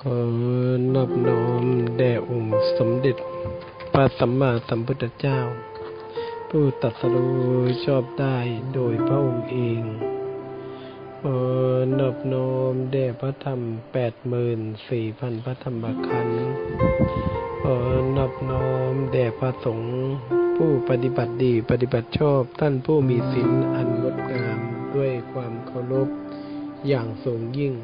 ขอนอบน้อมแด่องค์สมเด็จพระสัมมาสัมพุทธเจ้า ผู้ตรัสรู้ชอบได้โดยพระองค์เองขอนอบน้อมแด่พระธรรมแปดหมื่นสี่พันพระธรรมขันธ์ขอนอบน้อมแด่พระสงฆ์ผู้ปฏิบัติดีปฏิบัติชอบท่านผู้มีศีลอันงดงามด้วยความเคารพอย่างสูงยิ่ง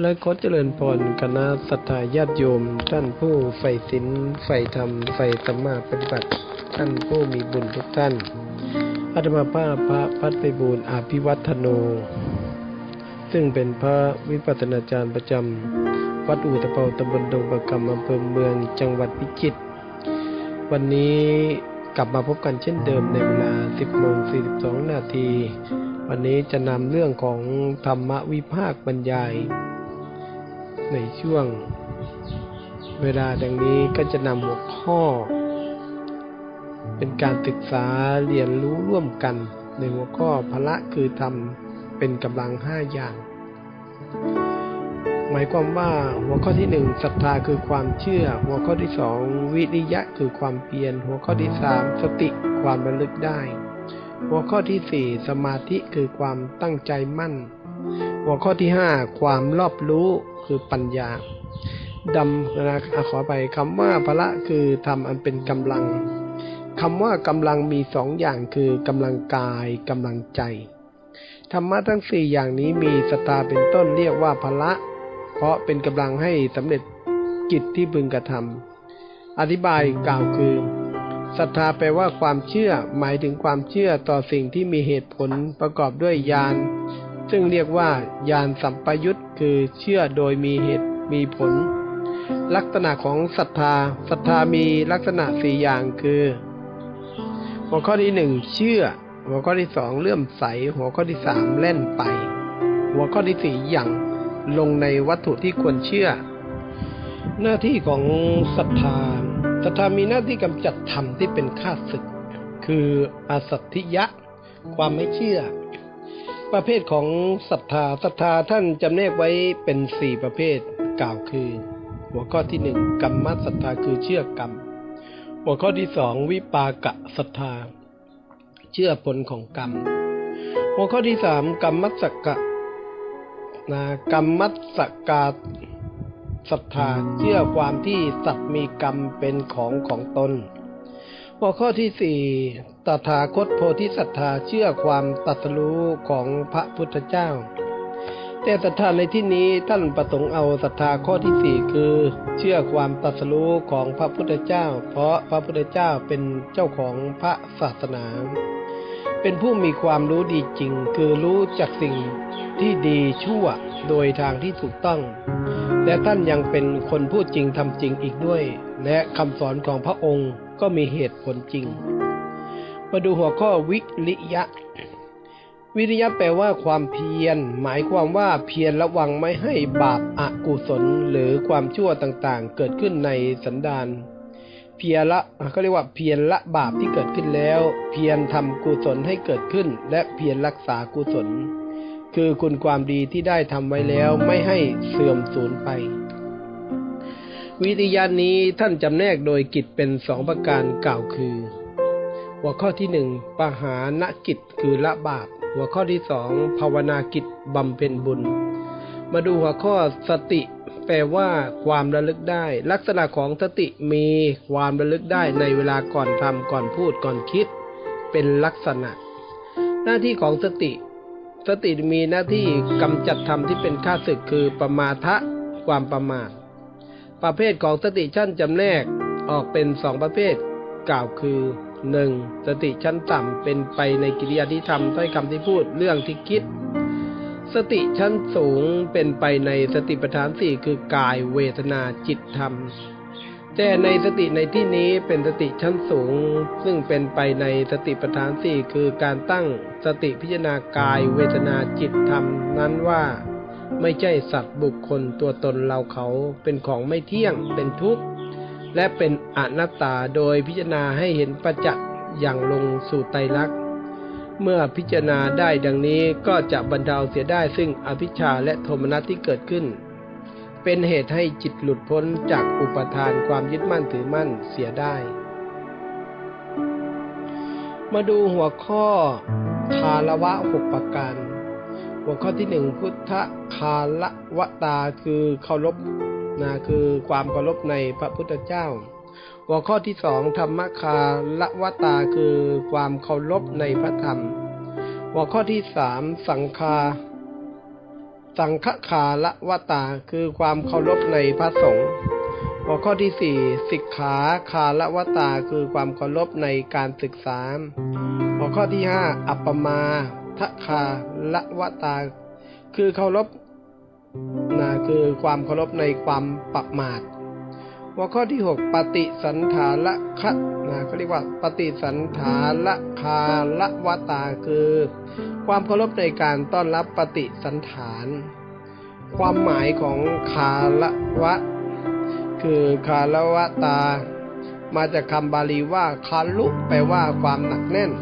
และขอเจริญพรคณะสัตยาญาติโยม ท่านผู้ใฝ่ศีลใฝ่ธรรมใฝ่สัมมาปฏิบัติ ท่านผู้มีบุญทุกท่านอาตมาภาพพระพัฒไปบูรณ์อาภิวัฒโน ซึ่งเป็นพระวิปัสสนาจารย์ประจำวัดอู่ตะเปาตำบลดงประกรรมอำเภอเมืองจังหวัดพิจิตรวันนี้กลับมาพบกันเช่นเดิมในเวลา 10โมง42 นาที วันนี้จะนำเรื่องของธรรมวิภาคบรรยาย ในช่วง เวลาดังนี้ก็จะนำหัวข้อ เป็นการศึกษาเรียนรู้ร่วมกัน ในหัวข้อพละคือธรรมเป็นกำลังห้าอย่าง หมายความว่าหัวข้อที่หนึ่งศรัทธาคือความเชื่อ หัวข้อที่สองวิริยะคือความเพียร หัวข้อที่สามสติความระลึกได้ หัวข้อที่สี่สมาธิคือความตั้งใจมั่น หัวข้อที่ห้าความรอบรู้คือปัญญาดำนะอะขอไปคำว่าพละคือทำอันเป็นกำลังคำว่ากำลังมีสองอย่างคือกำลังกายกำลังใจธรรมะทั้งสี่อย่างนี้มีสตาเป็นต้นเรียกว่าพละ เพราะเป็นกำลังให้สำเร็จกิจที่พึงกระทำอธิบายกล่าวคือศรัทธาแปลว่าความเชื่อหมายถึงความเชื่อต่อสิ่งที่มีเหตุผลประกอบด้วยญาณ ซึ่งเรียกว่าญาณสัมปยุตคือเชื่อโดยมีเหตุมีผล ลักษณะของศรัทธาศรัทธามีลักษณะสี่อย่างคือ หัวข้อที่หนึ่งเชื่อ หัวข้อที่สองเลื่อมใส หัวข้อที่สามเล่นไป หัวข้อที่สี่อย่างลงในวัตถุที่ควรเชื่อ หน้าที่ของศรัทธาศรัทธามีหน้าที่กำจัดธรรมที่เป็นข้าศึก คืออสัตถิยะ ความไม่เชื่อ ประเภทของศรัทธาศรัทธาท่านจำแนกไว้เป็นสี่ประเภทกล่าวคือ หัวข้อที่หนึ่งกรรมศรัทธาคือเชื่อกรรม หัวข้อที่สองวิปากะศรัทธา เชื่อผลของกรรม หัวข้อที่สามกรรมสกกะนะกรรมสกกาศรัทธาเชื่อความที่สัตว์มีกรรมเป็นของของตน หัวข้อที่สี่ตถาคตโพธิศรัทธาเชื่อความตรัสรู้ของพระพุทธเจ้า แต่ศรัทธาในที่นี้ท่านประสงค์เอาศรัทธาข้อที่สี่คือ เชื่อความตรัสรู้ของพระพุทธเจ้า เพราะพระพุทธเจ้าเป็นเจ้าของพระศาสนา เป็นผู้มีความรู้ดีจริง คือรู้จักสิ่งที่ดีชั่วโดยทางที่ถูกต้องและท่านยังเป็นคนพูดจริงทำจริงอีกด้วย และคำสอนของพระองค์ ก็มีเหตุผลจริง มาดูหัวข้อวิริยะ วิริยะแปลว่าความเพียร หมายความว่าเพียรระวังไม่ให้บาปอากุศลหรือความชั่วต่างๆ เกิดขึ้นในสันดานเพียรละเขาเรียกว่าเพียรละบาปที่เกิดขึ้นแล้ว เพียรทำกุศลให้เกิดขึ้น และเพียรรักษากุศล คือคุณความดีที่ได้ทำไว้แล้วไม่ให้เสื่อมสูญไป วิริยะนี้ท่านจำแนกโดยกิจเป็นสองประการกล่าวคือ หัวข้อที่หนึ่งปหานกิจคือละบาป หัวข้อที่สองภาวนากิจบำเพ็ญบุญ มาดูหัวข้อสติแปลว่าความระลึกได้ ลักษณะของสติมีความระลึกได้ในเวลาก่อนทำก่อนพูดก่อนคิด เป็นลักษณะ หน้าที่ของสติ สติมีหน้าที่กำจัดธรรมที่เป็นข้าศึกคือประมาทะความประมาท ประเภทของสติชั้นจำแนกออกเป็นสองประเภท กล่าวคือ 1. สติชั้นต่ำเป็นไปในกิริยาที่ทำถ้อยคำที่พูดเรื่องที่คิด สติชั้นสูงเป็นไปในสติปัฏฐานสี่คือกายเวทนาจิตธรรม แต่ในสติในที่นี้เป็นสติชั้นสูง ซึ่งเป็นไปในสติปัฏฐานสี่คือการตั้งสติพิจารณากายเวทนาจิตธรรมนั้นว่า ไม่ใช่สัตว์บุคคลตัวตนเราเขาเป็นของไม่เที่ยงเป็นทุกข์ และเป็นอนัตตาโดยพิจารณาให้เห็นประจักษ์อย่างลงสู่ไตรลักษณ์เมื่อพิจารณาได้ดังนี้ก็จะบรรเทาเสียได้ซึ่งอภิชฌาและโทมนัสที่เกิดขึ้น เป็นเหตุให้จิตหลุดพ้นจากอุปทานความยึดมั่นถือมั่นเสียได้ มาดูหัวข้อคาระวะหกประการ หัวข้อที่หนึ่งพุทธคาระวตาคือเคารพนะคือความเคารพในพระพุทธเจ้า หัวข้อที่สองธรรมคาระวตาคือความเคารพในพระธรรม หัวข้อที่สามสังคา สังฆคาระวตาคือความเคารพในพระสงฆ์หัวข้อที่สี่สิกขาคาระวตาคือความเคารพในการศึกษา หัวข้อที่ห้าอัปปมา ทคาระวตา คือเคารพนะคือความเคารพในความประมาทหัวข้อที่หกปฏิสันฐาละคะนะเขาเรียกว่าปฏิสันฐาละคาระวตาคือ ความเคารพในการต้อนรับปฏิสันฐาน ความหมายของคาระวะ คือคาระวตา มาจากคำบาลีว่าคารุแปลว่าความหนักแน่น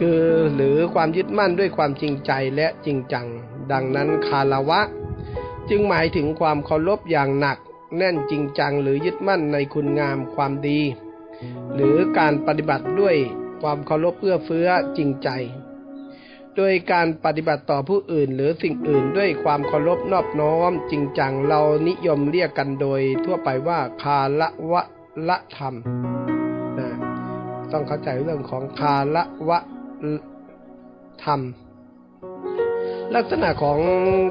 คือหรือความยึดมั่นด้วยความจริงใจและจริงจัง ดังนั้นคารวะ จึงหมายถึงความเคารพอย่างหนัก แน่นจริงจังหรือยึดมั่นในคุณงามความดี หรือการปฏิบัติด้วยความเคารพเอื้อเฟื้อจริงใจ โดยการปฏิบัติต่อผู้อื่นหรือสิ่งอื่นด้วยความเคารพนอบน้อมจริงจังเรานิยมเรียกกันโดยทั่วไปว่าคาระวะละธรรมนะต้องเข้าใจเรื่องของคาระวะ ธรรม ลักษณะของ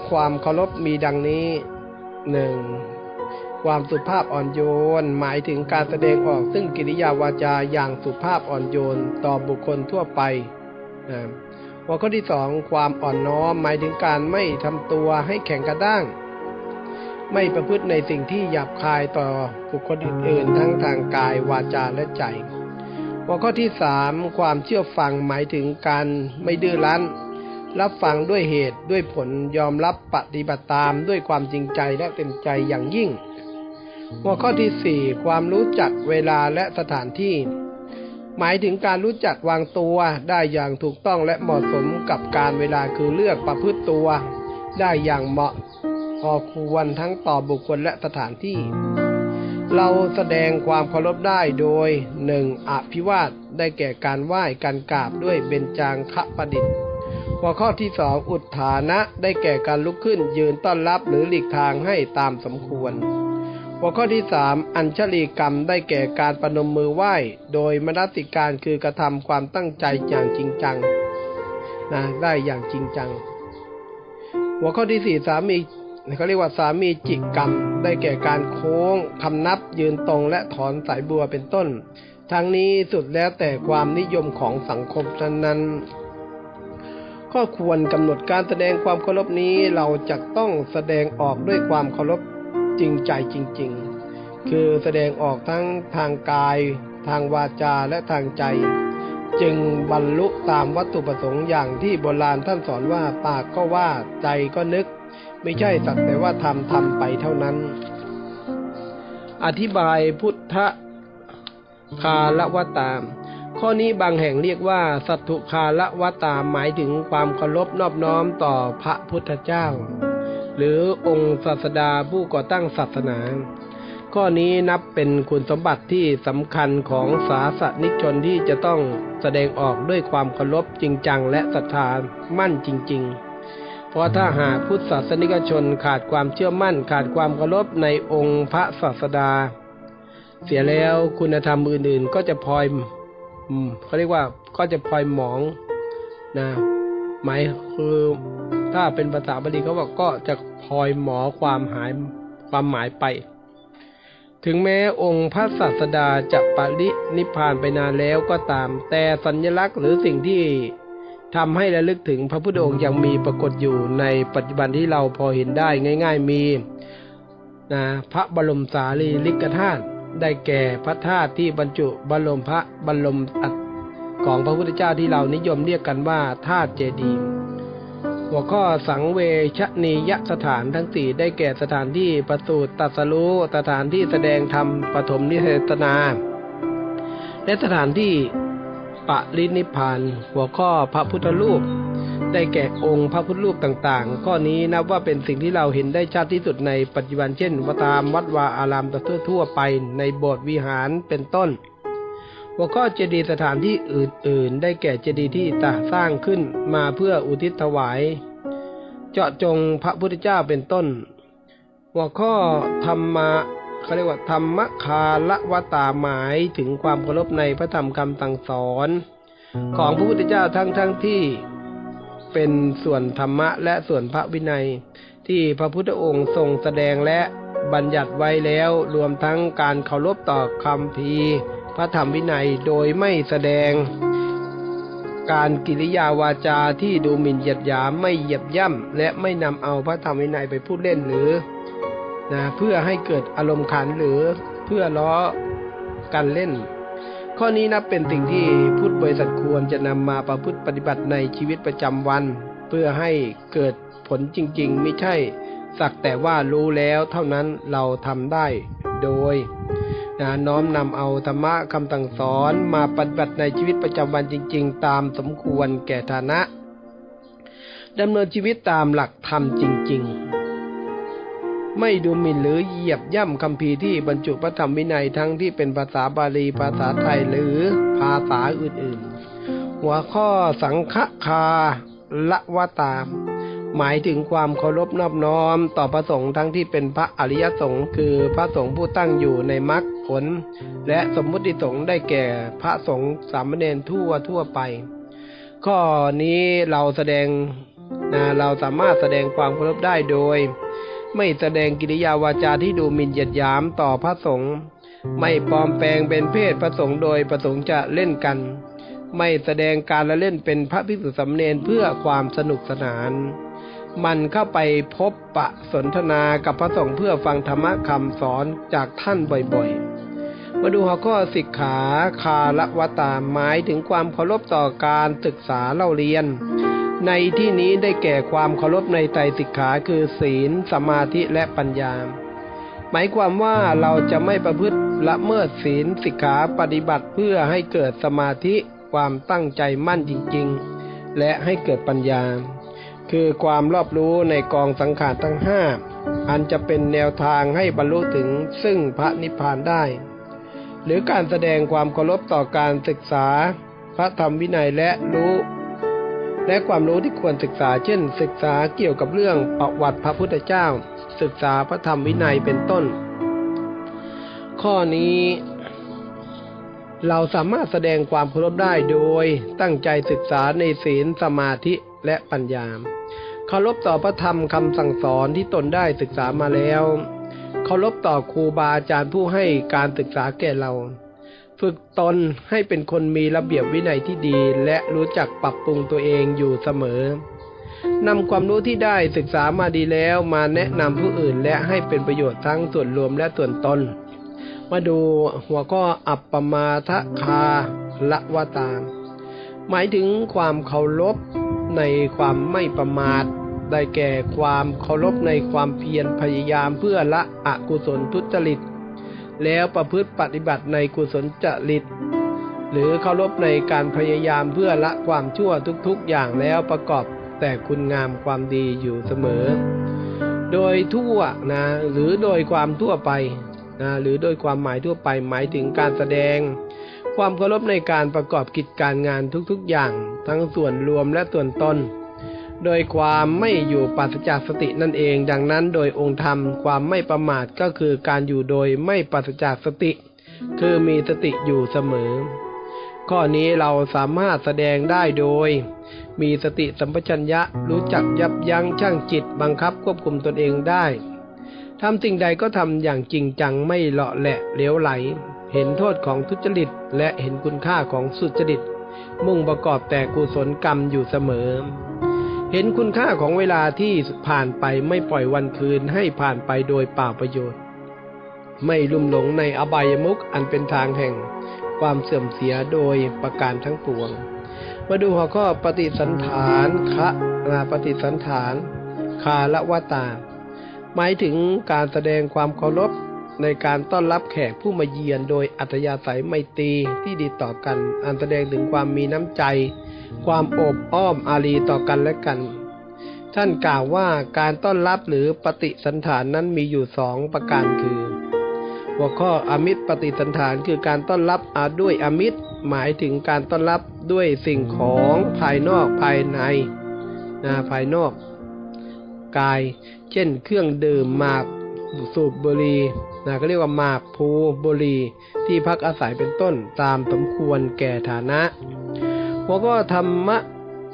ความเคารพมีดังนี้หนึ่งความสุภาพอ่อนโยน หมายถึงการแสดงออกซึ่งกิริยาวาจาอย่างสุภาพอ่อนโยนต่อบุคคลทั่วไปนะหัวข้อที่สองความอ่อนน้อมหมายถึงการไม่ทำตัวให้แข็งกระด้าง ไม่ประพฤติในสิ่งที่หยาบคายต่อบุคคลอื่นๆทั้งทางกายวาจาและใจ หัวข้อที่สามความเชื่อฟังหมายถึงการไม่ดื้อรั้น รับฟังด้วยเหตุด้วยผลยอมรับปฏิบัติตามด้วยความจริงใจและเต็มใจอย่างยิ่ง หัวข้อที่สี่ความรู้จักเวลาและสถานที่ หมายถึงการรู้จักวางตัวได้อย่างถูกต้องและเหมาะสมกับการเวลาคือเลือกประพฤติตัว ได้อย่างเหมาะพอควรทั้งต่อบุคคลและสถานที่ เราแสดงความเคารพได้โดยหนึ่งอภิวาทได้แก่การไหว้การกราบด้วยเบญจางคประดิษฐ์หัวข้อที่สองอุทธานะได้แก่การลุกขึ้นยืนต้อนรับหรือหลีกทางให้ตามสมควร หัวข้อที่สามอัญชลีกรรมได้แก่การประนมมือไหว้ โดยมนสิการคือกระทำความตั้งใจอย่างจริงจังนะได้อย่างจริงจัง หัวข้อที่สี่สามี เขาเรียกว่าสามีจิกกรรม ได้แก่การโค้งคำนับยืนตรงและถอนสายบัวเป็นต้น ทั้งนี้สุดแล้วแต่ความนิยมของสังคมนั้นๆข้อควรกำหนดการแสดงความเคารพนี้เราจะต้องแสดงออกด้วยความเคารพจริงใจจริง ๆ คือแสดงออกทั้งทางกาย ทางวาจาและทางใจ จึงบรรลุตามวัตถุประสงค์อย่างที่โบราณท่านสอนว่าปากก็ว่าใจก็นึก ไม่ใช่สักแต่ว่าทำทำไปเท่านั้น อธิบายพุทธคาละวตาม ข้อนี้บางแห่งเรียกว่า สัตถุคาละวตามหมายถึงความเคารพนอบน้อมต่อพระพุทธเจ้า หรือองค์ศาสดาผู้ก่อตั้งศาสนา ข้อนี้นับเป็นคุณสมบัติที่สำคัญของศาสนิกชนที่จะต้องแสดงออกด้วยความเคารพจริงจังและศรัทธามั่นจริง ๆ ราะถ้าหากพุทธศาสนิกชนขาดความเชื่อมั่นขาดความเคารพในองค์พระศาสดา เสียแล้วคุณธรรมอื่นๆก็จะพลอยอืมเขาเรียกว่าก็จะพลอยหมองนะหมายคือถ้าเป็นภาษาบาลีเขาบอกก็จะพลอยหมอความหายความหมายไป ถึงแม้องค์พระศาสดาจะปรินิพพานไปนานแล้วก็ตาม แต่สัญลักษณ์หรือสิ่งที่ ทำให้ระลึกถึงพระพุทธองค์ยังมีปรากฏอยู่ในปัจจุบันที่เราพอเห็นได้ง่าย ๆ มีนะพระบรมสารีริกธาตุได้แก่พระธาตุที่บรรจุบรมพระบรมอัฐของพระพุทธเจ้าที่เรานิยมเรียกกันว่าธาตุเจดีย์หัวข้อสังเวชนียสถานทั้งสี่ได้แก่สถานที่ประสูติตัสรู้สถานที่แสดงธรรมปฐมนิเทศนา และสถานที่ ปรินิพาน หัวข้อพระพุทธรูป ได้แก่องค์พระพุทธรูปต่างๆ ข้อนี้นับว่าเป็นสิ่งที่เราเห็นได้ชัดที่สุดในปัจจุบันเช่นวัดตามวัดวาอารามทั่วๆไปในโบสถ์วิหารเป็นต้น หัวข้อเจดีย์สถานที่อื่นๆ ได้แก่เจดีย์ที่จะสร้างขึ้นมาเพื่ออุทิศถวาย เจาะจงพระพุทธเจ้าเป็นต้น หัวข้อธรรมะ เขาเรียกว่าธรรมคาละวตาหมายถึงความเคารพในพระธรรมคำสั่งสอน ของพระพุทธเจ้าทั้งทั้งที่เป็นส่วนธรรมะและส่วนพระวินัย ที่พระพุทธองค์ทรงแสดงและบัญญัติไว้แล้วรวมทั้งการเคารพต่อคำพีพระธรรมวินัยโดยไม่แสดง การกิริยาวาจาที่ดูหมิ่นเหยียดหยามไม่เหยียบย่ำและไม่นำเอาพระธรรมวินัยไปพูดเล่นหรือ นะเพื่อให้เกิดอารมณ์ขันหรือเพื่อล้อกันเล่น ข้อนี้นับเป็นสิ่งที่พุทธบริษัทควรจะนำมาประพฤติปฏิบัติในชีวิตประจำวัน เพื่อให้เกิดผลจริงๆ ไม่ใช่ สักแต่ว่ารู้แล้วเท่านั้นเราทำได้โดยนะน้อมนำเอาธรรมะคำสั่งสอนมาปฏิบัติในชีวิตประจำวันจริง ๆ ตามสมควรแก่ฐานะดำเนินชีวิตตามหลักธรรมจริง ๆ ไม่ดูหมิ่นหรือเหยียบย่ำคำพีที่บรรจุพระธรรมวินัยทั้งที่เป็นภาษาบาลี ภาษาไทยหรือภาษาอื่นๆ หัวข้อสังฆคาละวตา หมายถึงความเคารพนอบน้อม ต่อพระสงฆ์ทั้งที่เป็นพระอริยสงฆ์คือพระสงฆ์ผู้ตั้งอยู่ในมรรคผล และสมมุติสงฆ์ได้แก่พระสงฆ์สามเณรทั่วทั่วไป ข้อนี้เราแสดงนะเราสามารถแสดงความเคารพได้โดย ไม่แสดงกิริยาวาจาที่ดูหมิ่นเหยียดหยามต่อพระสงฆ์ไม่ปลอมแปลงเป็นเพศพระสงฆ์โดยประสงค์จะเล่นกัน ไม่แสดงการละเล่นเป็นพระภิกษุสามเณรเพื่อความสนุกสนาน มันเข้าไปพบปะสนทนากับพระสงฆ์เพื่อฟังธรรมคำสอนจากท่านบ่อยๆ มาดูหัวข้อสิกขาคาละวตาหมายถึงความเคารพต่อการศึกษาเล่าเรียน ในที่นี้ได้แก่ความเคารพในไตรสิกขาคือศีล สมาธิและปัญญา หมายความว่าเราจะไม่ประพฤติละเมิดศีลสิกขาปฏิบัติเพื่อให้เกิดสมาธิความตั้งใจมั่นจริง ๆ และให้เกิดปัญญา คือความรอบรู้ในกองสังขารทั้งห้าอันจะเป็นแนวทางให้บรรลุถึงซึ่งพระนิพพานได้ หรือการแสดงความเคารพต่อการศึกษา พระธรรมวินัยและรู้ และความรู้ที่ควรศึกษาเช่น ศึกษาเกี่ยวกับเรื่องประวัติพระพุทธเจ้า ศึกษาพระธรรมวินัยเป็นต้น ข้อนี้ เราสามารถแสดงความเคารพได้โดยตั้งใจศึกษาในศีลสมาธิและปัญญาเคารพต่อพระธรรมคำสั่งสอนที่ตนได้ศึกษามาแล้วเคารพต่อครูบาอาจารย์ผู้ให้การศึกษาแก่เรา ฝึกตนให้เป็นคนมีระเบียบวินัยที่ดี และรู้จักปรับปรุงตัวเองอยู่เสมอนำความรู้ที่ได้ศึกษามาดีแล้วมาแนะนำผู้อื่นและให้เป็นประโยชน์ทั้งส่วนรวมและส่วนตน มาดูหัวข้ออัปปมาทคาละวตา หมายถึงความเคารพในความไม่ประมาท ได้แก่ความเคารพในความเพียรพยายามเพื่อละอกุศลทุจริต แล้วประพฤติปฏิบัติในกุศลจริต หรือเคารพในการพยายามเพื่อละความชั่วทุกๆอย่างแล้วประกอบแต่คุณงามความดีอยู่เสมอ โดยทั่วนะหรือโดยความทั่วไปนะหรือโดยความหมายทั่วไปหมายถึงการแสดง ความเคารพในการประกอบกิจการงานทุกๆอย่าง ทั้งส่วนรวมและส่วนตน โดยความไม่อยู่ปราศจากสตินั่นเอง ดังนั้นโดยองค์ธรรมความไม่ประมาทก็คือการอยู่โดยไม่ปราศจากสติ คือมีสติอยู่เสมอ ข้อนี้เราสามารถแสดงได้โดย มีสติสัมปชัญญะรู้จักยับยั้งชั่งจิตบังคับควบคุมตนเองได้ทำสิ่งใดก็ทำอย่างจริงจังไม่เลาะแหละเลี้ยวไหล เห็นโทษของทุจริต และเห็นคุณค่าของสุจริต มุ่งประกอบแต่กุศลกรรมอยู่เสมอ เห็นคุณค่าของเวลาที่ผ่านไปไม่ปล่อยวันคืนให้ผ่านไปโดยเปล่าประโยชน์ ไม่ลุ่มหลงในอบายมุขอันเป็นทางแห่งความเสื่อมเสียโดยประการทั้งปวง มาดูหัวข้อปฏิสันฐานคะนาปฏิสันฐาน คาละวตา หมายถึงการแสดงความเคารพในการต้อนรับแขกผู้มาเยือนโดยอัธยาศัยไมตรีที่ดีต่อกัน อันแสดงถึงความมีน้ำใจ ความโอบอ้อมอารีต่อกันและกัน ท่านกล่าวว่าการต้อนรับหรือปฏิสันฐานนั้นมีอยู่สองประการคือ หัวข้ออมิตรปฏิสันฐานคือการต้อนรับอาด้วยอมิตร หมายถึงการต้อนรับด้วยสิ่งของภายนอกภายในนะภายนอก กาย เช่น เครื่องดื่มหมากสูบบุหรี่นะก็เรียกว่าหมากภูบุหรี่ที่พักอาศัยเป็นต้นตามสมควรแก่ฐานะ หัวข้อธรรมะ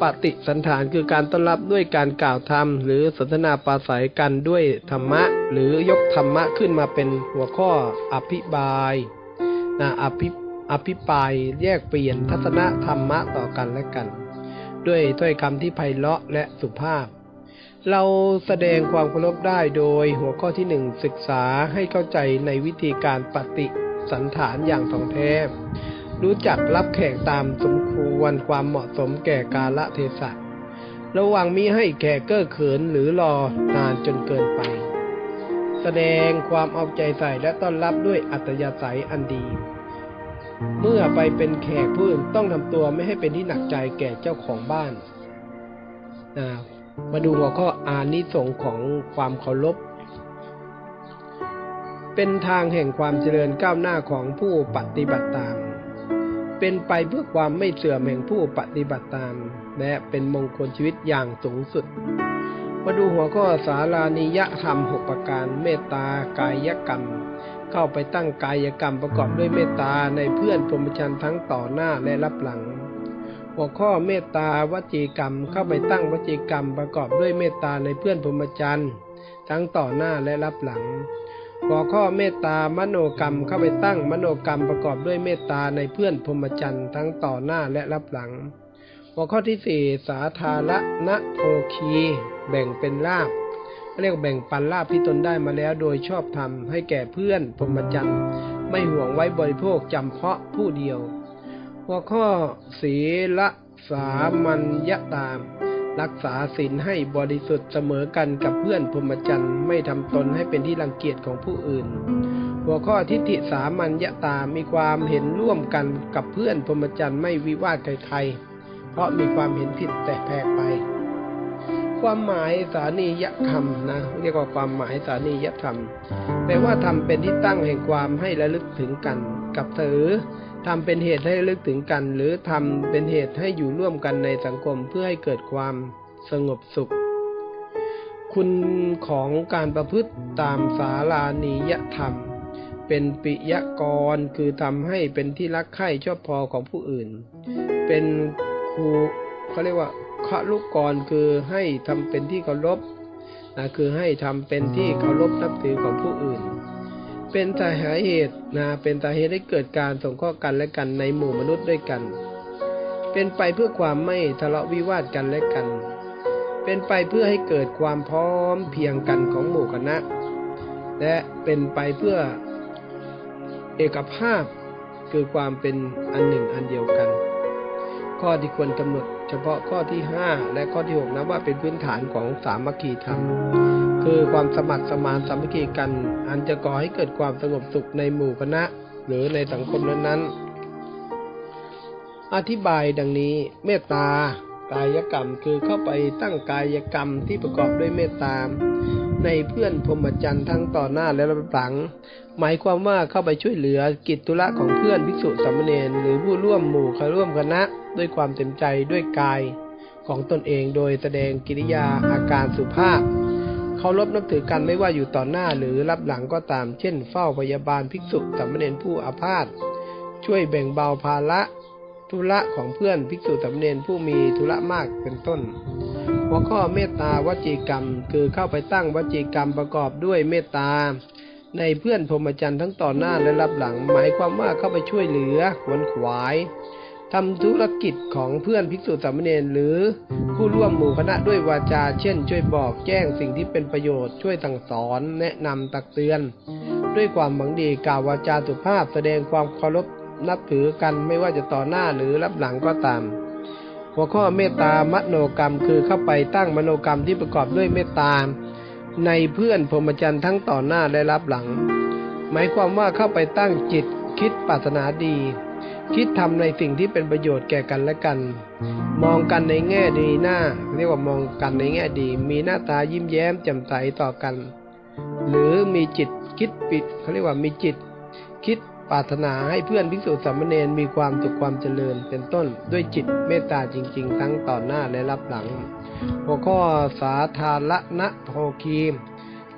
ปฏิสันฐานคือการต้อนรับด้วยการกล่าวธรรม หรือสนทนาปราศัยกันด้วยธรรมะ หรือยกธรรมะขึ้นมาเป็นหัวข้ออภิบายนะอภิอภิปรายแยกเปลี่ยนทัศนะธรรมะต่อกันและกัน ด้วยถ้อยคำที่ไพเราะและสุภาพ เราแสดงความเคารพได้โดยหัวข้อที่หนึ่งศึกษาให้เข้าใจในวิธีการปฏิสันฐานอย่างถ่องแท้ รู้จักรับแขกตามสมควรความเหมาะสมแก่กาลเทศะ ระวังมิให้แขกเก้อเขินหรือรอนานจนเกินไป แสดงความเอาใจใส่และต้อนรับด้วยอัตยาศัยอันดี เมื่อไปเป็นแขกผู้อื่นต้องทำตัวไม่ให้เป็นที่หนักใจแก่เจ้าของบ้านนะมาดูหัวข้ออานิสงของความเคารพ เป็นทางแห่งความเจริญก้าวหน้าของผู้ปฏิบัติตาม เป็นไปเพื่อความไม่เสื่อมแห่งผู้ปฏิบัติตาม และเป็นมงคลชีวิตอย่างสูงสุด มาดูหัวข้อสารานิยธรรมหกประการเมตตากายกรรม เข้าไปตั้งกายกรรมประกอบด้วยเมตตาในเพื่อนพรหมจรรย์ทั้งต่อหน้าและรับหลัง หัวข้อเมตตาวจีกรรมเข้าไปตั้งวจีกรรมประกอบด้วยเมตตาในเพื่อนพรหมจรรย์ทั้งต่อหน้าและรับหลัง หัวข้อเมตตามโนกรรมเข้าไปตั้งมโนกรรมประกอบด้วยเมตตาในเพื่อนพรหมจรรย์ทั้งต่อหน้าและรับหลัง หัวข้อที่สี่สาธาระณโภคี แบ่งเป็นลาบเรียกว่าแบ่งปันลาบที่ตนได้มาแล้วโดยชอบธรรมให้แก่เพื่อนพรหมจรรย์ไม่ห่วงไว้บริโภคจำเพาะผู้เดียว หัวข้อศีละสามัญญตาม รักษาศีลให้บริสุทธิ์เสมอกันกับเพื่อนพรหมจรรย์ไม่ทำตนให้เป็นที่รังเกียจของผู้อื่น หัวข้อทิฏฐิสามัญญตา มีความเห็นร่วมกันกับเพื่อนพรหมจรรย์ไม่วิวาทใครๆ เพราะมีความเห็นผิดแต่แพกไป ความหมายสานียธรรมนะเรียกว่าความหมายสานียธรรมแปลว่าทำเป็นที่ตั้งแห่งความให้ระลึกถึงกัน กับเธอ ทำเป็นเหตุให้ระลึกถึงกัน หรือทำเป็นเหตุให้อยู่ร่วมกันในสังคมเพื่อให้เกิดความสงบสุข คุณของการประพฤติตามสารานิยธรรม เป็นปิยกรคือทำให้เป็นที่รักใคร่ชอบพอของผู้อื่น เป็นครูเขาเรียกว่าขลุกรคือให้ทำเป็นที่เคารพนะคือให้ทำเป็นที่เคารพนับถือของผู้อื่น เป็นสาเหตุนะเป็นสาเหตุให้เกิดการสงเคราะห์กันและกันในหมู่มนุษย์ด้วยกัน เป็นไปเพื่อความไม่ทะเลาะวิวาทกันและกัน เป็นไปเพื่อให้เกิดความพร้อมเพียงกันของหมู่คณะ และเป็นไปเพื่อเอกภาพคือความเป็นอันหนึ่งอันเดียวกัน ข้อที่ควรกำหนด เฉพาะข้อที่ 5 และข้อที่ 6นับว่าเป็นพื้นฐานของสามัคคีธรรม คือความสมัครสมานสามัคคีกัน อันจะก่อให้เกิดความสงบสุขในหมู่คณะ หรือในสังคมนั้นๆ อธิบายดังนี้เมตตากายกรรมคือเข้าไปตั้งกายกรรมที่ประกอบด้วยเมตตาในเพื่อนพรหมจรรย์ทั้งต่อหน้าและรับหลัง หมายความว่าเข้าไปช่วยเหลือกิจธุระของเพื่อนภิกษุสามเณรหรือผู้ร่วมหมู่เข้าร่วมคณะ ด้วยความเต็มใจด้วยกายของตนเองโดยแสดงกิริยาอาการสุภาพเคารพนับถือกันไม่ว่าอยู่ต่อหน้าหรือรับหลังก็ตาม เช่น เฝ้าพยาบาลภิกษุสามเณรผู้อาพาธช่วยแบ่งเบาภาระธุระของเพื่อนภิกษุสามเณรผู้มีธุระมากเป็นต้น หัวข้อเมตตาวจีกรรม คือเข้าไปตั้งวจีกรรมประกอบด้วยเมตตา ในเพื่อนพรหมจรรย์ทั้งต่อหน้าและรับหลัง หมายความว่าเข้าไปช่วยเหลือขวนขวาย ทำธุรกิจของเพื่อนภิกษุสามเณรหรือผู้ร่วมหมู่คณะด้วยวาจา เช่น ช่วยบอกแจ้งสิ่งที่เป็นประโยชน์ช่วยสั่งสอน แนะนำตักเตือน ด้วยความหวังดีกล่าววาจาสุภาพแสดงความเคารพนับถือกันไม่ว่าจะต่อหน้าหรือรับหลังก็ตาม หัวข้อเมตตามโนกรรมคือเข้าไปตั้งมโนกรรมที่ประกอบด้วยเมตตาในเพื่อนพรหมจรรย์ทั้งต่อหน้าและรับหลัง หมายความว่าเข้าไปตั้งจิตคิดปรารถนาดี คิดทำในสิ่งที่เป็นประโยชน์แก่กันและกัน มองกันในแง่ดีหน้า เรียกว่ามองกันในแง่ดี มีหน้าตายิ้มแย้มแจ่มใสต่อกัน หรือมีจิตคิดปิดเขาเรียกว่ามีจิต คิดปรารถนาให้เพื่อนภิกษุสามเณรมีความสุขความเจริญ เป็นต้นด้วยจิตเมตตาจริง ๆ ทั้งต่อหน้าและรับหลัง หัวข้อสาธารณโภคี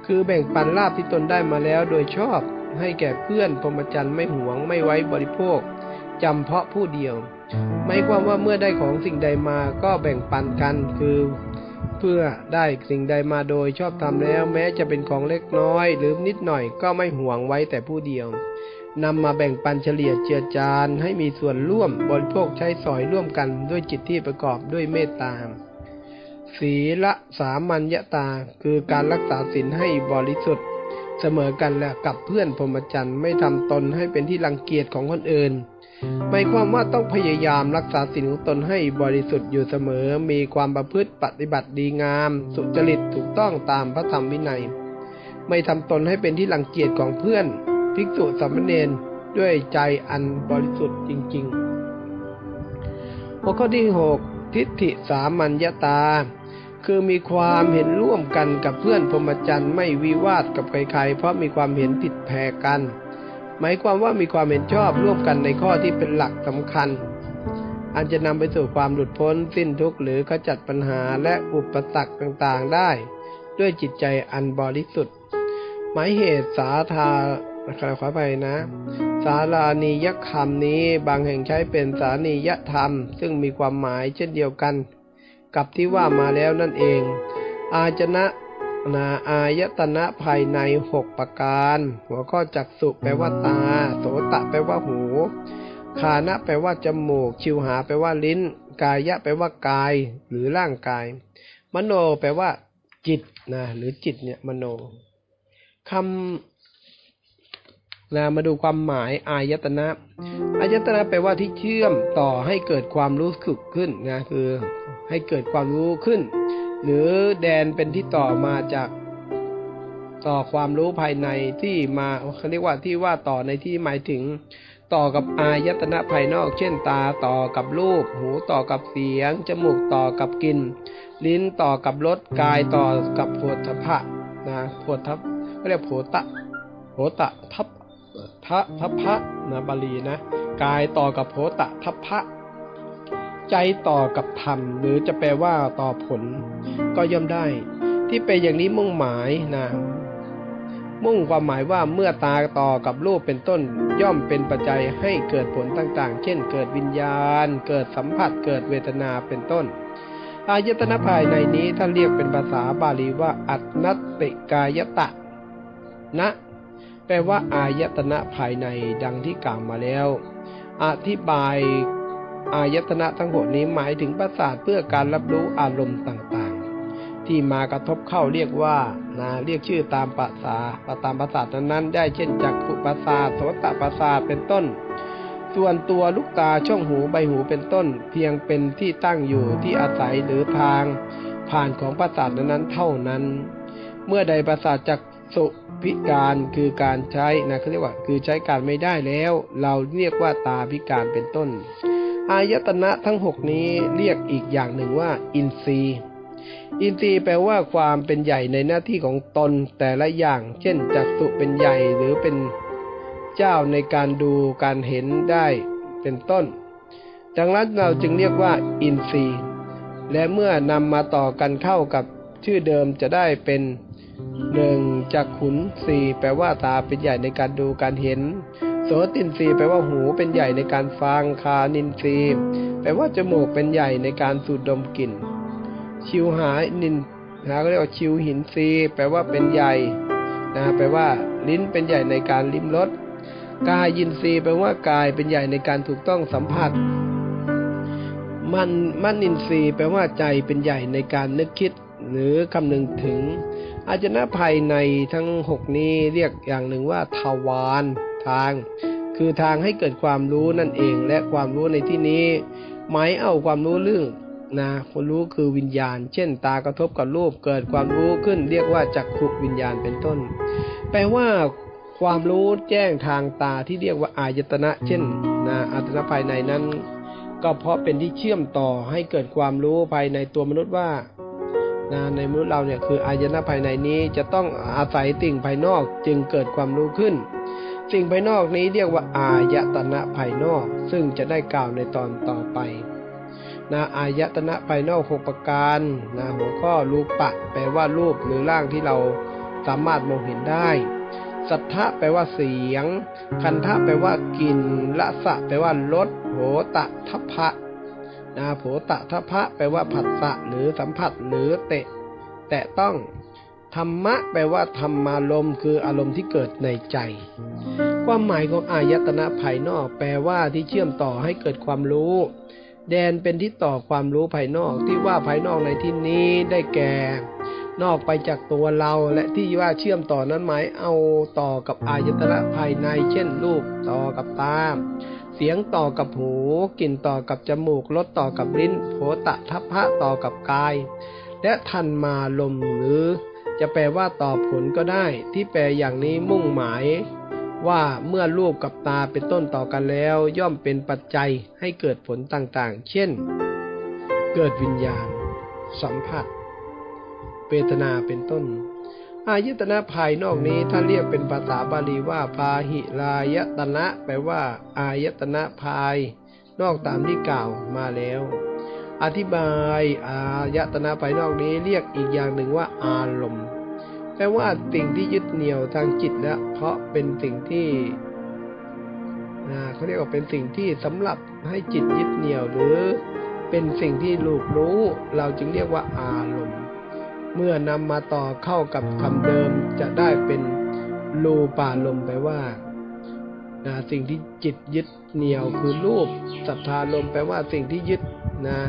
คือแบ่งปันลาภที่ตนได้มาแล้วโดยชอบให้แก่เพื่อนพรหมจรรย์ไม่หวงไม่ไว้บริโภค จำเพาะผู้เดียวหมายความว่าเมื่อได้ของสิ่งใดมาก็แบ่งปันกันคือ เพื่อได้สิ่งใดมาโดยชอบทำแล้ว แม้จะเป็นของเล็กน้อย หรือนิดหน่อยก็ไม่ห่วงไว้แต่ผู้เดียวนำมาแบ่งปันเฉลี่ยเจือจานให้มีส่วนร่วมบริโภคใช้สอยร่วมกันด้วยจิตที่ประกอบด้วยเมตตาศีละสามัญญตา คือการรักษาศีลให้บริสุทธิ์ เสมอกันและกับเพื่อนพรหมจรรย์ไม่ทำตนให้เป็นที่รังเกียจของคนอื่น หมายความว่าต้องพยายามรักษาศีลของตนให้บริสุทธิ์อยู่เสมอ มีความประพฤติปฏิบัติดีงาม สุจริตถูกต้องตามพระธรรมวินัย ไม่ทำตนให้เป็นที่รังเกียจของเพื่อน ภิกษุสามเณรด้วยใจอันบริสุทธิ์จริงๆหัวข้อที่หกทิฏฐิสามัญญาตา คือมีความเห็นร่วมกันกับเพื่อนพรหมจรรย์ไม่วิวาทกับใครๆ เพราะมีความเห็นผิดแพรกัน หมายความว่ามีความเห็นชอบร่วมกันในข้อที่เป็นหลักสำคัญ อันจะนำไปสู่ความหลุดพ้นสิ้นทุกข์หรือขจัดปัญหาและอุปสรรคต่างๆได้ ด้วยจิตใจอันบริสุทธิ์หมายเหตุสาธานะครับขอไปนะ สารานียคำนี้บางแห่งใช้เป็นสานียธรรม ซึ่งมีความหมายเช่นเดียวกัน กับที่ว่ามาแล้วนั่นเอง อาจนะ นาอายตนะภายในหกประการ หัวข้อจักสุแปลว่าตา โสตะแปลว่าหู คานะแปลว่าจมูก ชิวหาแปลว่าลิ้น กายะแปลว่ากาย หรือร่างกาย มโนแปลว่า จิตนะหรือจิตเนี่ยมโนคำนะมาดูความหมายอายตนะอายตนะแปลว่าที่เชื่อมต่อให้เกิดความรู้สึกขึ้นนะคือให้เกิดความรู้ขึ้น หรือแดนเป็นที่ต่อมาจากต่อความรู้ภายในที่มาเขาเรียกว่าที่ว่าต่อในที่หมายถึง ต่อกับอายตนะภายนอก เช่นตาต่อกับรูป หูต่อกับเสียง จมูกต่อกับกลิ่นลิ้นต่อกับรสกายต่อกับโผฏฐัพะนะโผฏฐัพก็เรียกโผตะโผตะทัพทะทัพพะนะบาลีนะ กายต่อกับโพตะทัพพะ ใจต่อกับธรรม หรือจะแปลว่าต่อผล ก็ย่อมได้ ที่เป็นอย่างนี้มุ่งหมายนะมุ่งความหมายว่าเมื่อตาต่อกับรูปเป็นต้นย่อมเป็นปัจจัยให้เกิดผลต่างๆ เช่น เกิดวิญญาณ เกิดสัมผัส เกิดเวทนาเป็นต้น อายตนะภายในนี้ท่านเรียกเป็นภาษาบาลีว่า อัตนัตติกายตะ นะ แปลว่าอายตนะภายในดังที่กล่าวมาแล้ว อธิบาย อายตนะทั้งหมดนี้หมายถึงประสาทเพื่อการรับรู้อารมณ์ต่างๆ ที่มากระทบเข้าเรียกว่านะเรียกชื่อตามภาษาตามประสาทนั้นๆ ได้เช่นจักขุประสาทโสตประสาทเป็นต้น ส่วนตัวลูกตาช่องหูใบหูเป็นต้น เพียงเป็นที่ตั้งอยู่ที่อาศัยหรือทาง ผ่านของประสาทนั้นๆเท่านั้น เมื่อใดประสาทจักสุพิการคือการใช้นะเขาเรียกว่าคือใช้การไม่ได้แล้ว เราเรียกว่าตาพิการเป็นต้น อายตนะทั้งหกนี้เรียกอีกอย่างหนึ่งว่า อินทรีย์ อินทรีย์แปลว่าความเป็นใหญ่ในหน้าที่ของตนแต่ละอย่าง เช่นจักสุเป็นใหญ่หรือเป็นเจ้าในการดูการเห็นได้เป็นต้น ดังนั้นเราจึงเรียกว่า อินทรีย์ และเมื่อนำมาต่อกันเข้ากับชื่อเดิมจะได้เป็นหนึ่งจากขุนสีแปลว่าตาเป็นใหญ่ในการดูการเห็น โสตินทรีย์แปลว่าหูเป็นใหญ่ในการฟังคานินทรีย์แปลว่าจมูกเป็นใหญ่ในการสูดดมกลิ่น ชิวหานินนะก็เรียกว่าชิวหินทรีย์แปลว่าเป็นใหญ่นะแปลว่าลิ้นเป็นใหญ่ในการลิ้มรสกายยินทรีย์แปลว่ากายเป็นใหญ่ในการถูกต้องสัมผัสมันมันินทรีย์แปลว่าใจเป็นใหญ่ในการนึกคิด หรือคำนึงถึงอาจนะภายในทั้งหกนี้เรียกอย่างหนึ่งว่าทวาร ทาง คือทางให้เกิดความรู้นั่นเอง และความรู้ในที่นี้หมายเอาความรู้เรื่องนะคนรู้คือวิญญาณ เช่น ตากระทบกับรูปเกิดความรู้ขึ้น เรียกว่าจักขุวิญญาณเป็นต้น แปลว่าความรู้แจ้งทางตาที่เรียกว่าอายตนะ เช่นนะอายตนะภายในนั้น ก็เพราะเป็นที่เชื่อมต่อให้เกิดความรู้ภายในตัวมนุษย์ว่านะในมนุษย์เราเนี่ยคืออายตนะภายในนี้จะต้องอาศัยสิ่งภายนอกจึงเกิดความรู้ขึ้น สิ่งภายนอกนี้เรียกว่าอายตนะภายนอก ซึ่งจะได้กล่าวในตอนต่อไปนะอายตนะภายนอกหกประการนะหัวข้อรูปะ แปลว่ารูปหรือร่างที่เราสามารถมองเห็นได้ สัทธะแปลว่าเสียง คันทะแปลว่ากลิ่นละสะแปลว่ารสโหตะทัพพะนะโผตะทัพพะแปลว่าผัสสะหรือสัมผัสหรือเตะ แตะต้อง ธรรมะแปลว่าธรรมารมณ์คืออารมณ์ที่เกิดในใจ ความหมายของอายตนะภายนอก แปลว่าที่เชื่อมต่อให้เกิดความรู้ แดนเป็นที่ต่อความรู้ภายนอกที่ว่าภายนอกในที่นี้ได้แก่ นอกไปจากตัวเราและที่ว่าเชื่อมต่อนั้นหมายเอาต่อกับอายตนะภายใน เช่น รูปต่อกับตาเสียงต่อกับหู กลิ่นต่อกับจมูก รสต่อกับลิ้น โผตะทัพพะต่อกับกาย และทันมาลมหรือ จะแปลว่าต่อผลก็ได้ ที่แปลอย่างนี้มุ่งหมาย ว่าเมื่อรูปกับตาเป็นต้นต่อกันแล้ว ย่อมเป็นปัจจัยให้เกิดผลต่างๆ เช่น เกิดวิญญาณ สัมผัสเวทนาเป็นต้น อายตนะภายนอกนี้ถ้าเรียกเป็นภาษาบาลีว่าพาหิลายตนะ แปลว่า อายตนะภาย นอกตามที่กล่าวมาแล้ว อธิบายอายตนะภายนอกนี้เรียกอีกอย่างหนึ่งว่าอารมณ์แปลว่าสิ่งที่ยึดเหนี่ยวทางจิตและเพราะเป็นสิ่งที่เขาเรียกว่าเป็นสิ่งที่สำหรับให้จิตยึดเหนี่ยวหรือเป็นสิ่งที่ลูกรู้ เราจึงเรียกว่าอารมณ์ เมื่อนำมาต่อเข้ากับคำเดิมจะได้เป็นรูปารมณ์แปลว่าสิ่งที่จิตยึดเหนี่ยวคือรูปสัทธารมณ์แปลว่าสิ่งที่ยึดนะ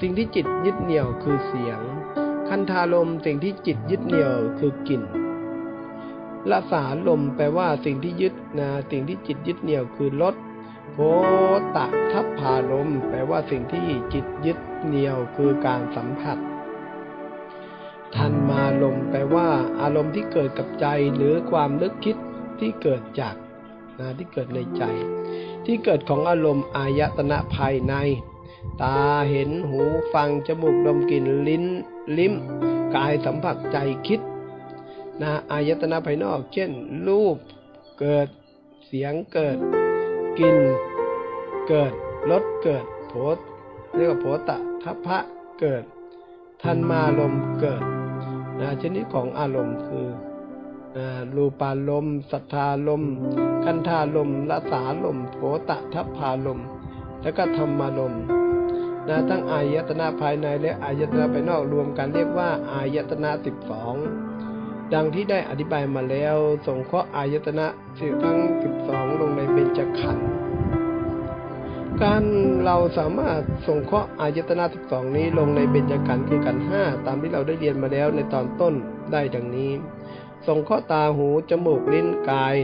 สิ่งที่จิตยึดเหนี่ยวคือเสียง คันธารมสิ่งที่จิตยึดเหนี่ยวคือกลิ่นละสาลมแปลว่าสิ่งที่ยึดนะสิ่งที่จิตยึดเหนี่ยวคือรสโพตะทัพพารมแปลว่าสิ่งที่จิตยึดเหนี่ยวคือการสัมผัสทันมาลมแปลว่าอารมณ์ที่เกิดกับใจหรือความนึกคิดที่เกิดจากนะที่เกิดในใจ ที่เกิดของอารมณ์อายตนะภายใน ตาเห็นหูฟัง จมูกดมกลิ่นลิ้น ลิ้ม กายสัมผัสใจคิดนะอายตนะภายนอก เช่น รูปเกิดเสียงเกิดกลิ่นเกิดรสเกิดโผฏเรียกว่าโผตะทัพพะเกิด ทันมาลมเกิดนะชนิดของอารมณ์คือรูปารมณ์สัทธารมคันธารมละสาลมโผตะทัพพารมแล้วก็ธรรมารมณ์ นะทั้งอายตนะภายในและอายตนะภายนอกรวมกันเรียกว่าอายตนะสิบสองดังที่ได้อธิบายมาแล้ว สงเคราะห์อายตนะทั้งสิบสองลงในเบญจขันธ์การเราสามารถส่งเคราะห์อายตนะสิบสองนี้ลงในเบญจขันธ์คือขันธ์ห้าตามที่เราได้เรียนมาแล้วในตอนต้นได้ดังนี้ส่งเคราะห์ตาหู จมูก ลิ้นกาย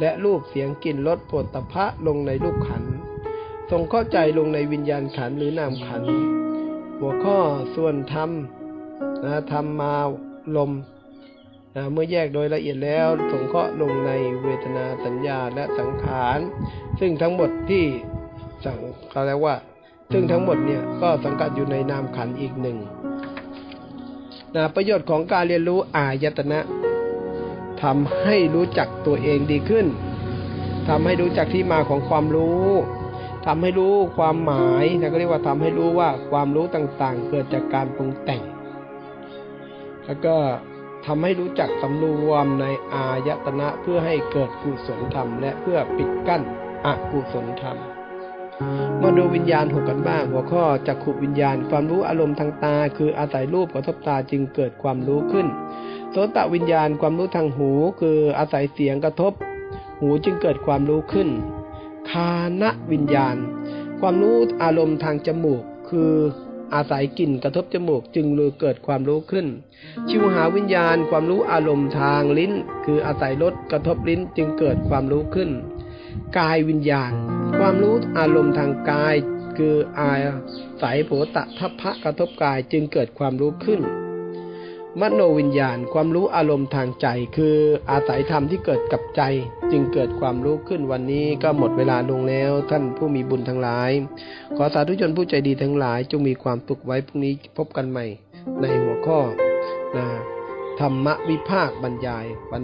และรูปเสียงกลิ่นรสผลตภะลงในรูปขันธ์ ส่งเข้าใจลงในวิญญาณขันหรือนามขัน หัวข้อส่วนธรรมนะธรรมมาลมนะเมื่อแยกโดยละเอียดแล้วส่งเคราะห์ลงในเวทนาสัญญาและสังขาร ซึ่งทั้งหมดที่สังเขาเรียกว่า ซึ่งทั้งหมดเนี่ยก็สังกัดอยู่ในนามขันอีกหนึ่งนะประโยชน์ของการเรียนรู้อายตนะทำให้รู้จักตัวเองดีขึ้นทำให้รู้จักที่มาของความรู้ ทำให้รู้ความหมายนะก็เรียกว่าทำให้รู้ว่าความรู้ต่างๆ เกิดจากการปรุงแต่ง แล้วก็ทำให้รู้จักสำรวมในอายตนะเพื่อให้เกิดกุศลธรรม และเพื่อปิดกั้นอกุศลธรรมมาดูวิญญาณหกกันบ้าง หัวข้อจักขุวิญญาณความรู้อารมณ์ทางตา คืออาศัยรูปกระทบตาจึงเกิดความรู้ขึ้นโสตวิญญาณความรู้ทางหู คืออาศัยเสียงกระทบ หูจึงเกิดความรู้ขึ้น คานวิญญาณ ความรู้อารมณ์ทางจมูก คืออาศัยกลิ่นกระทบจมูกจึงเกิดความรู้ขึ้น ชิวหาวิญญาณ ความรู้อารมณ์ทางลิ้น คืออาศัยรสกระทบลิ้นจึงเกิดความรู้ขึ้น กายวิญญาณ ความรู้อารมณ์ทางกาย คืออาศัยโผตะทัพพะกระทบกายจึงเกิดความรู้ขึ้น มโนวิญญาณ ความรู้อารมณ์ทางใจ คืออาศัยธรรมที่เกิดกับใจ จึงเกิดความรู้ขึ้นวันนี้ก็หมดเวลาลงแล้ว ท่านผู้มีบุญทั้งหลาย ขอสาธุชนผู้ใจดีทั้งหลาย จงมีความสุขไว้พรุ่งนี้พบกันใหม่ ในหัวข้อนะธรรมวิภาคบรรยาย